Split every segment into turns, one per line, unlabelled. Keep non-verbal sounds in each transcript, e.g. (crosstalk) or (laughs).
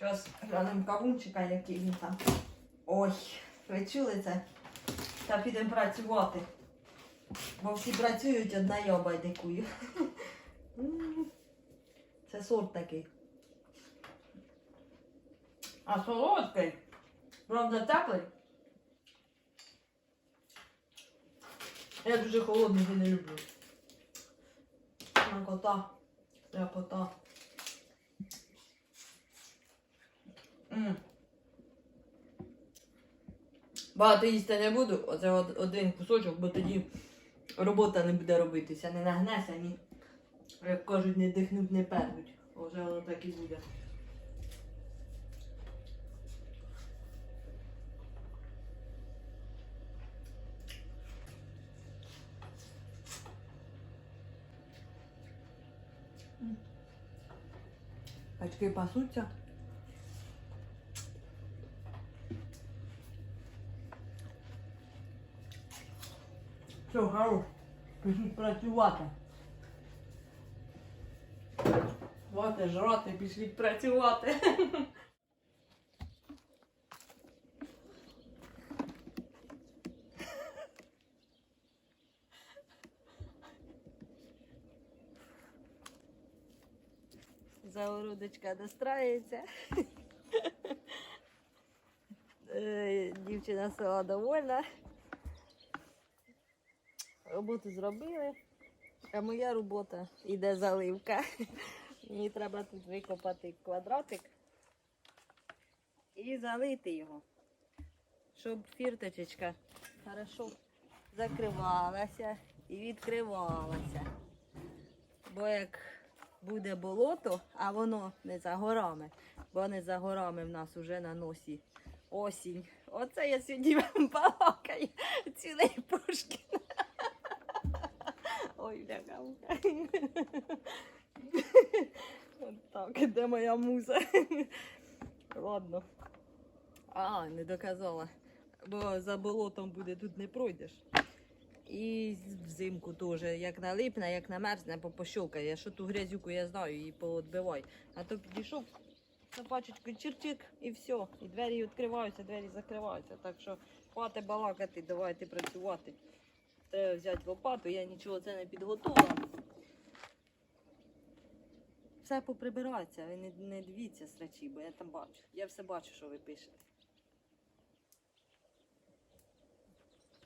Зараз глянемо кавунчика, який він там. Ой, ви чули це? Та підемо працювати. Бо всі працюють, одна я байдикую. (laughs) Це сорт такий. А солодкий. Правда, теплий. Я дуже холодний не люблю. Смакота. Ляпота. М. Багато їсти не буду, оце один кусочок, бо тоді робота не буде робитися, не нагнеться, ні. Як кажуть, не дихнуть, не пернуть. Вже воно так і буде. Очки пасуться. Все, хорош. Пішли працювати. Хвати жрати, пішли працювати. Загородочка дострається. Е, (laughs) Дівчина села довольна. Роботу зробили. А моя робота іде заливка. (laughs) Мені треба тут викопати квадратик і залити його, щоб фірточечка хорошо закривалася і відкривалася. Бо як буде болото, а воно не за горами, бо не за горами в нас уже на носі осінь. Оце я сьогодні (laughs) вам балакаю цілий Пушкін. Ой, бляха. Так, де моя муза? Ладно. А, не доказала. Бо за болотом буде, тут не пройдеш. І взимку теж, як налипне, як намерзне, попощолкає. Що ту грязюку я знаю, її поотбивай. А то підійшов, собачечку чирчик і все. І двері відкриваються, двері закриваються. Так що хвати балакати, давайте працювати. Треба взяти лопату, я нічого це не підготувала. Все поприбирається, ви не, не дивіться срачі, бо я там бачу. Я все бачу, що ви пишете.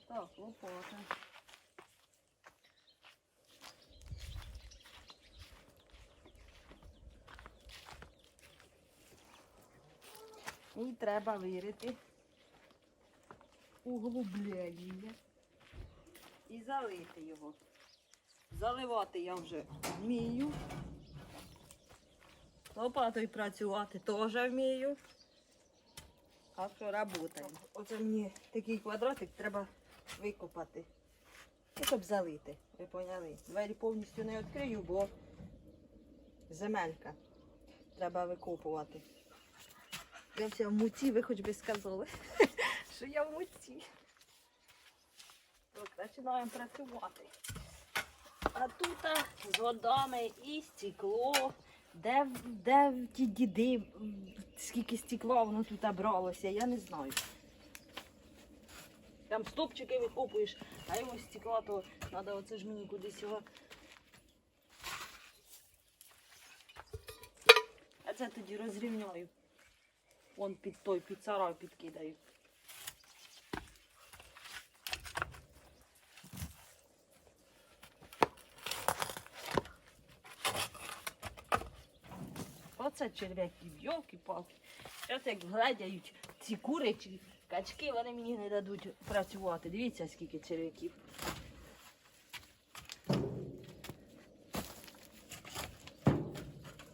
Так, лопата. І треба вирити углублення і залити його. Заливати я вже вмію. Лопатою працювати теж вмію. Так що працюємо. Оце мені такий квадратик треба викопати. Щоб залити. Ви поняли? Двері повністю не відкрию, бо земелька. Треба викопувати. Я вся в муці, ви хоч би сказали, (laughs) що я в муці. Починаємо працювати. А тут з водами і стекло. Де, де ті діди, скільки стекла воно тут бралося, я не знаю. Там стопчики викопуєш, а його стекла, то треба оце ж мені кудись його. А це тоді розрівняю. Вон під той, під сарай підкидаю. Оце черв'яки, йолки-палки. Зараз як глядяють ці кури качки, вони мені не дадуть працювати. Дивіться, скільки черв'яків.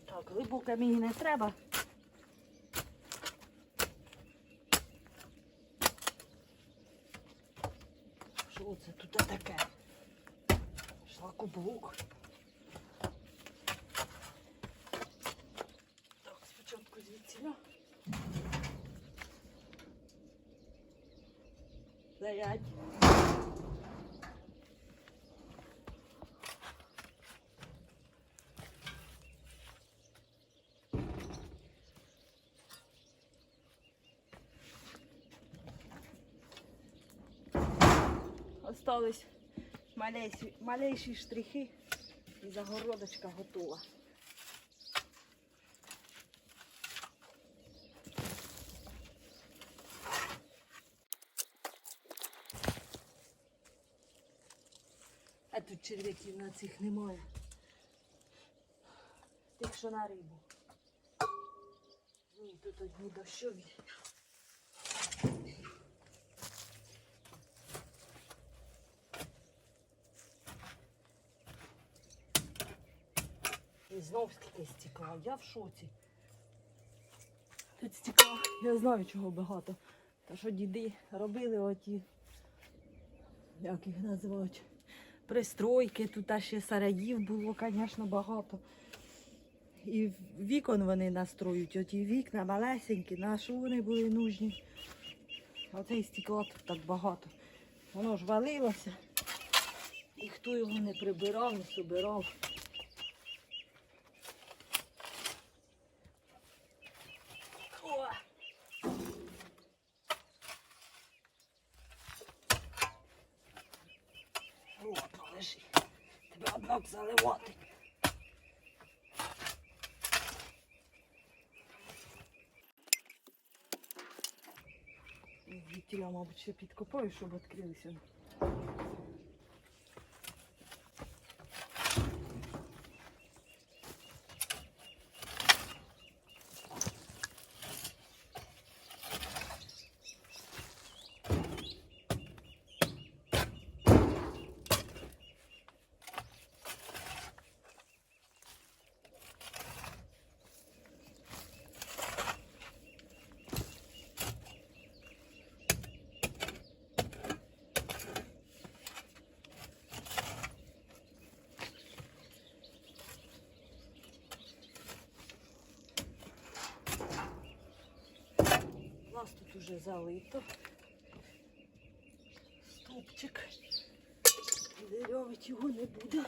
Так, глибоке мені не треба. Що це тут таке? Шлакоблок. стоять. Остались малейші, малейші штрихи і загородочка готова. Черв'яків на цих немає. Тих, що на рибу. Ні, тут одні дощові. І знов скільки стекла. Я в шоці. Тут стекла, я знаю, чого багато. Та що діди робили оті, як їх називають, пристройки. Тут ще сараїв було, звісно, багато. І вікон вони настроють, оті вікна малесенькі, на що вони були нужні. Оце і стекла тут так багато. Воно ж валилося. І хто його не прибирав, не собирав. О! Ладно, лежи. Тебе однак заливати. Вітіля, мабуть, ще підкопаю, щоб відкрилися. Уже залито. Стопчик. Дерьовить його не буде.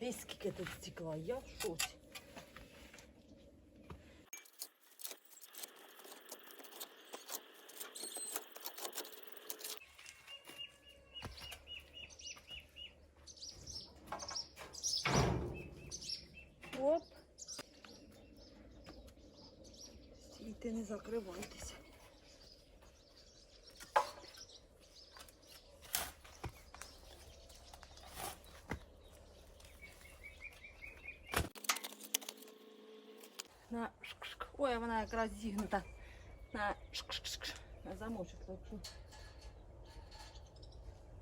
Десь скільки тут стекла, я в шоці. Вона якраз зігнута. На. На замочок, так що.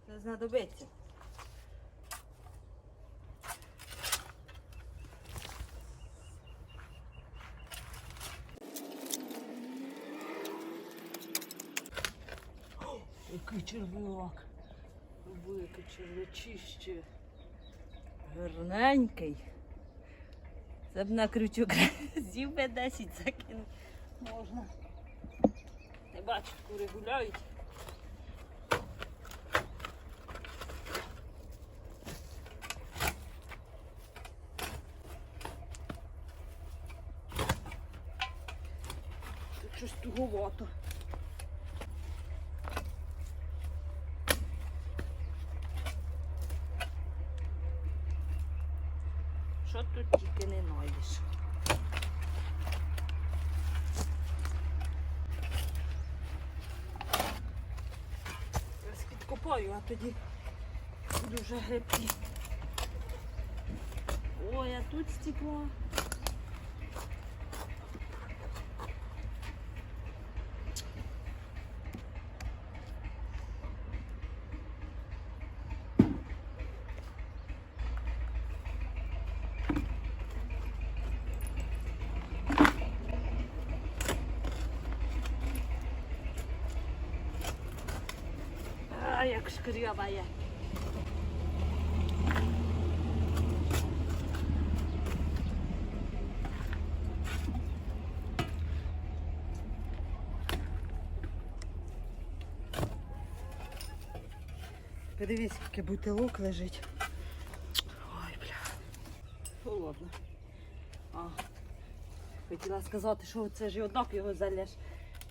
Це знадобиться. Який черв'як. Ви який черв'ячище. Гарненький. Це б на крючок зів би 10 закинути Можна. Не бачу, кури гуляють. Тут щось туговато. Що тут тільки не знайдеш. Зараз підкопаю, а тоді дуже гребти. Ой, а тут стекло. Як шкрябає. Подивись, який бутилок лежить. Ой, бля. Холодно. А, хотіла сказати, що це ж однак його залєш.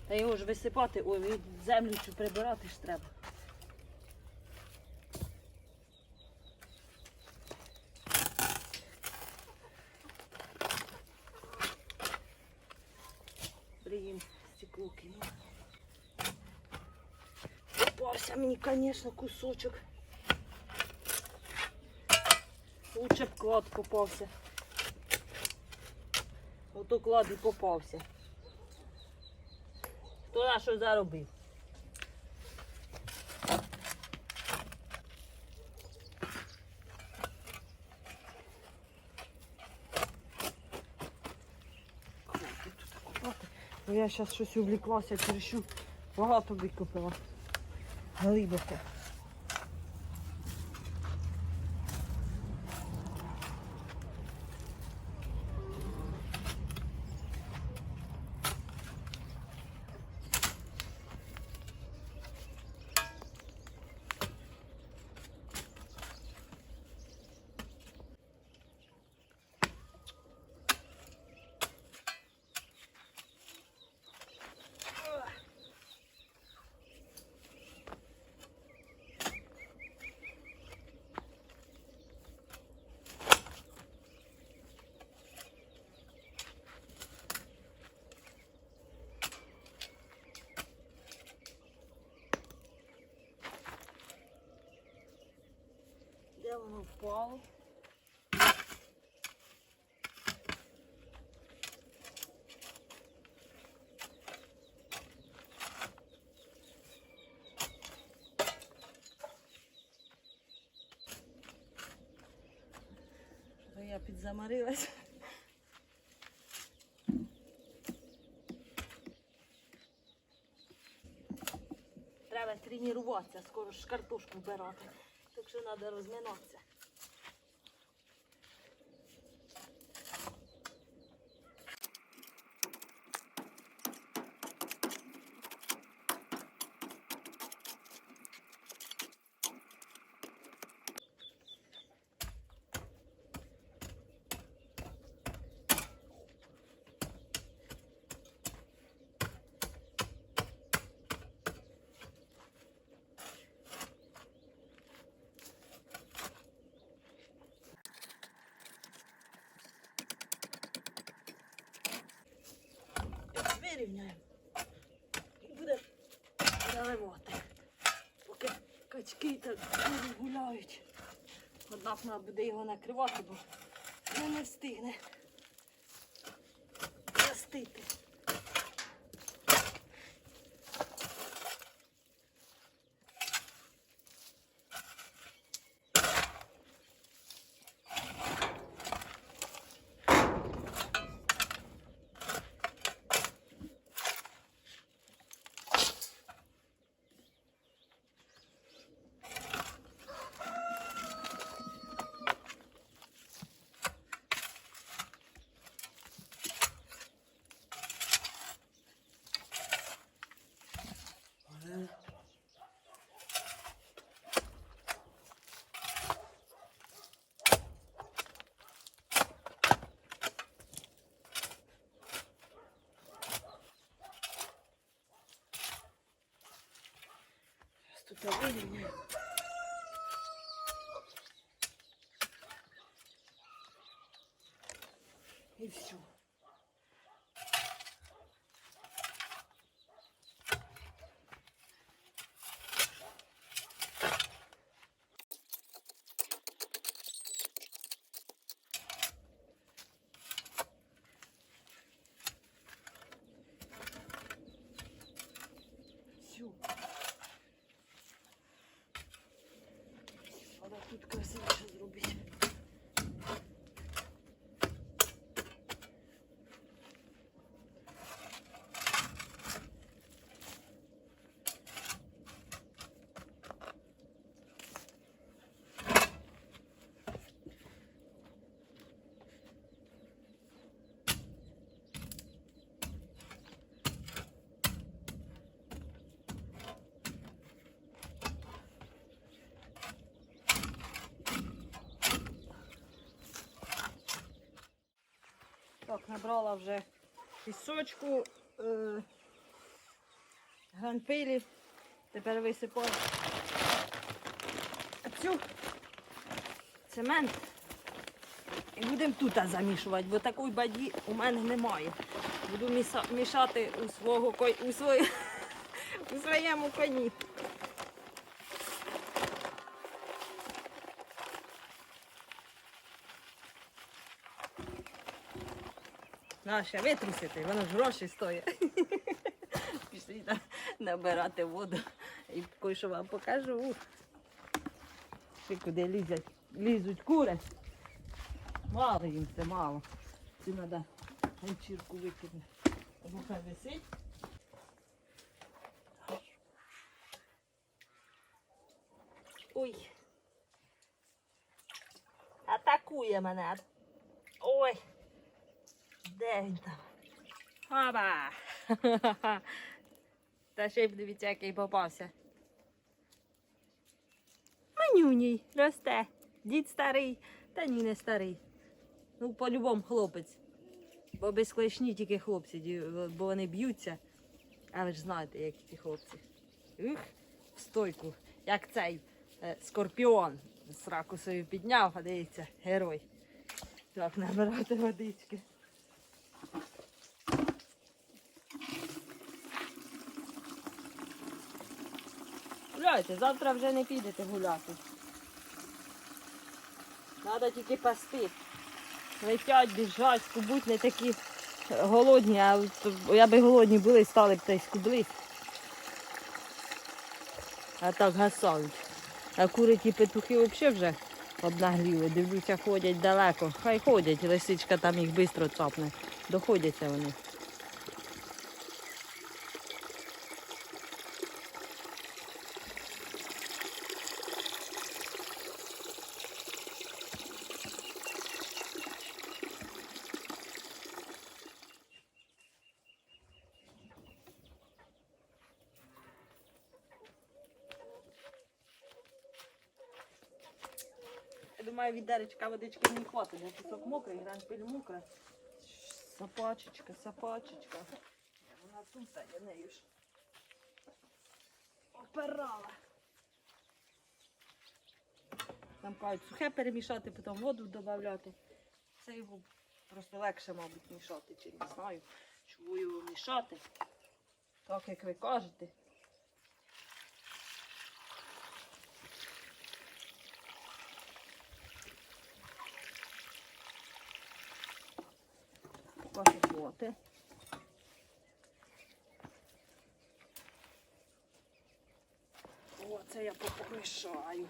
Та його ж висипати, ой, землю цю прибирати ж треба. Блін, стекло кинула. Попався мені, звісно, кусочок. Лучше б клад попався. Ото клад і попався. Хто на що заробив? Я зараз щось увліклася, чересчур багато викупила. Глибоко. Де воно впало? Я підзамарилась. Треба тренуватися, скоро ж картошку вбирати. Що треба розминатися. Вирівняємо. І буде заливати. Поки качки так гуляють. Однак треба буде його накривати, бо він не встигне Тут вирівняємо. І все. Набрала вже пісочку, е, гранпилі. Тепер висипаю цю цемент. І будемо тут замішувати, бо такої баді у мене немає. Буду мішати у свого у, свої- (laughs) у своєму коні. Наша витрусити, воно ж гроші стоїть. (laughs) Пішли на- набирати воду і кое-що вам покажу. Ще куди лізуть, лізуть кури. Мало їм це мало. Це треба ганчірку викинути. Або хай висить. Ой. Атакує мене. Де він там? Хаба! (laughs) Та ще й дивіться, який попався. Манюній росте. Дід старий, та ні не старий. Ну, по-любому хлопець. Бо без клешні тільки хлопці, бо вони б'ються. А ви ж знаєте, які ті хлопці. Ух, в стойку, як цей е, скорпіон з ракусою підняв, а дивіться, герой. Так, набирати водички. Гуляйте, завтра вже не підете гуляти. Треба тільки пасти. Летять, біжать, скубуть не такі голодні, а я би голодні були, стали б та й. А так гасають. А кури ті петухи взагалі вже обнагліли. Дивлюся, ходять далеко. Хай ходять, лисичка там їх швидко цапне. Доходяться вони. Я деречка водички не хватить, бо пісок мокрий, гранпиль мокра. Сапачечка, сапачечка. Вона тут, я нею ж опирала. Там кажуть, сухе перемішати, потім воду додати. Це його просто легше, мабуть, мішати, чи не знаю, чому його мішати. Так, як ви кажете. Пасувати. О, це я попомішаю.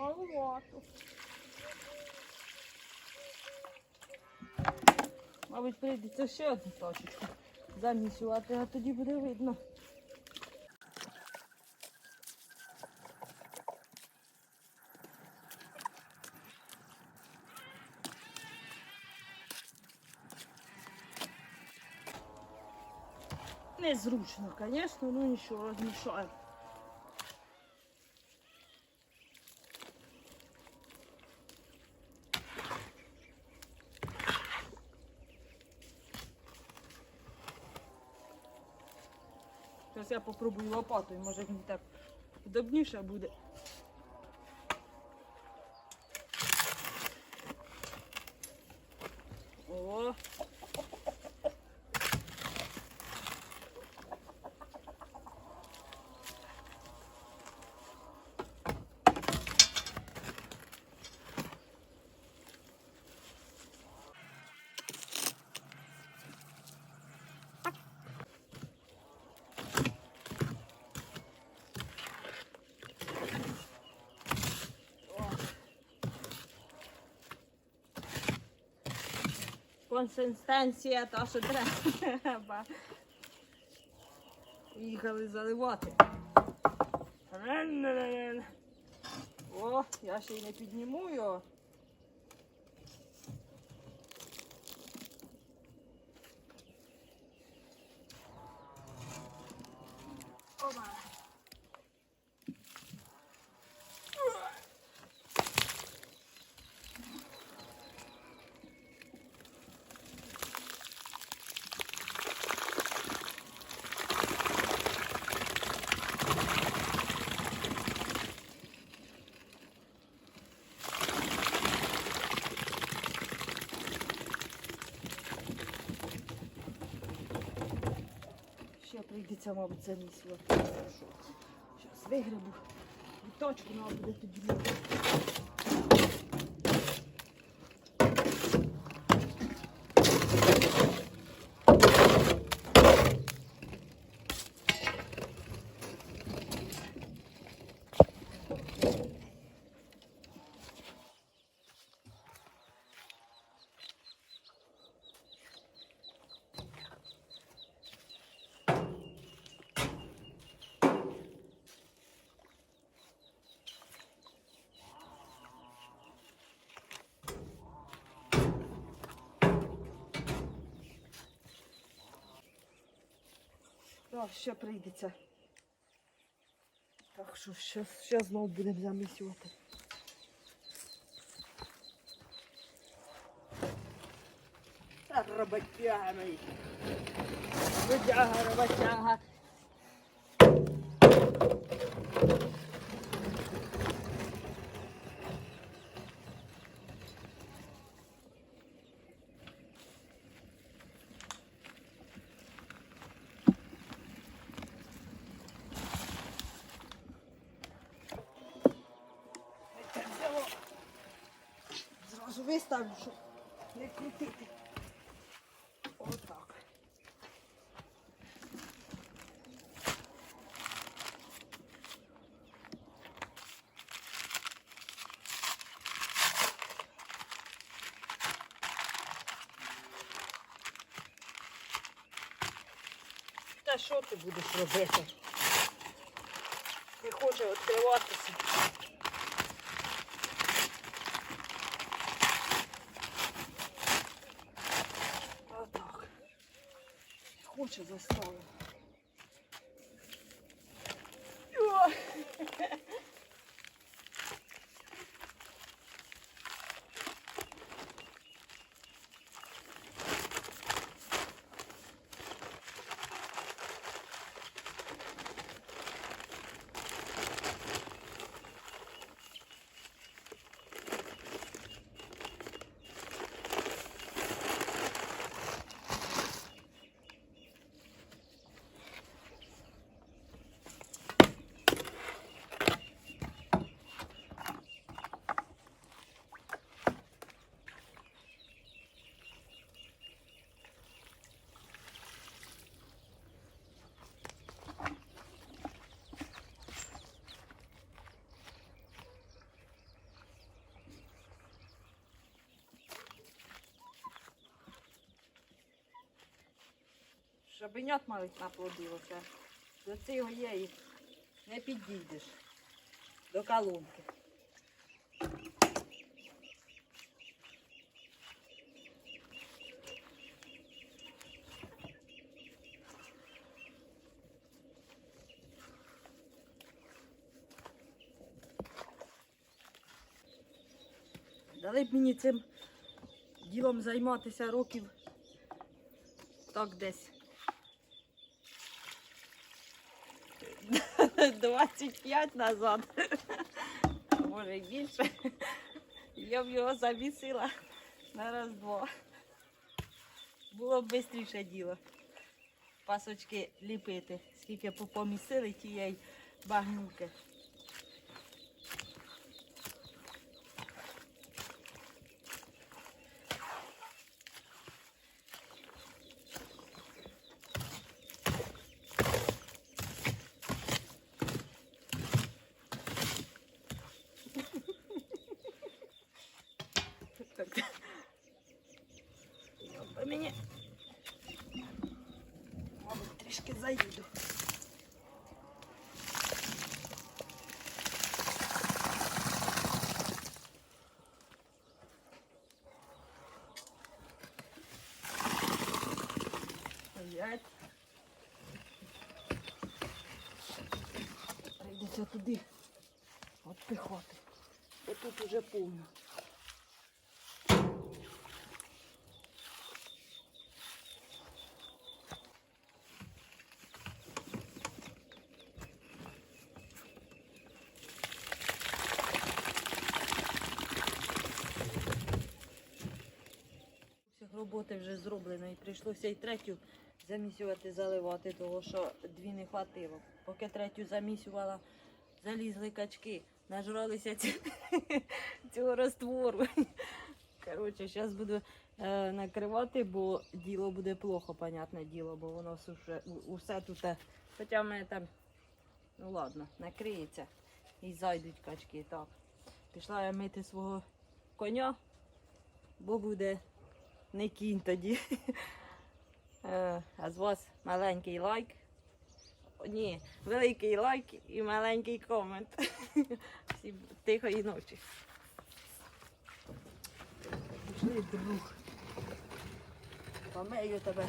Маловато.
Мабуть, прийдеться ще одну тачечку замісювати, а тоді буде видно. Незручно, звісно, ну нічого, розмішаємо. Я попробую лопатою, може мені так удобніше буде. Консистенція та, що треба. Їхали заливати. О, я ще й не підніму його. Прийдеться, мабуть, замісувати. Зараз вигребу. Віточку точку треба буде тоді. Так, ще прийдеться. Так що ще, знову будемо замісювати. Та Роботяга мій. Роботяга. Виставлю, щоб не крутити. Отак. Та що ти будеш робити? Не хоче відкриватися. Is 笑了。Шабенят малих наплодилося. До цього є і не підійдеш. До колонки. Дали б мені цим ділом займатися років так десь. 25 назад. (laughs) Може більше. Я б його завісила на раз-два. Було б швидше діло. Пасочки ліпити. Скільки попомісили тієї багнюки. робити. Добре, мені. Мабуть, трішки заїду. Стоять. Прийдеться туди от піхоти. Бо тут уже повно. Зроблено і прийшлося і третю замісювати, заливати, того що дві не хватило. Поки третю замісювала, залізли качки, нажралися (laughs) цього розтвору. Коротше, зараз буду е, накривати, бо діло буде плохо, понятне діло, бо воно суше, усе тут. е, Хоча в мене там, ну ладно, накриється і зайдуть качки. Так. Пішла я мити свого коня, бо буде не кінь тоді. Е, А з вас маленький лайк. Ні, великий лайк і маленький комент. Всім тихої ночі. Пішли, друг. Помею тебе.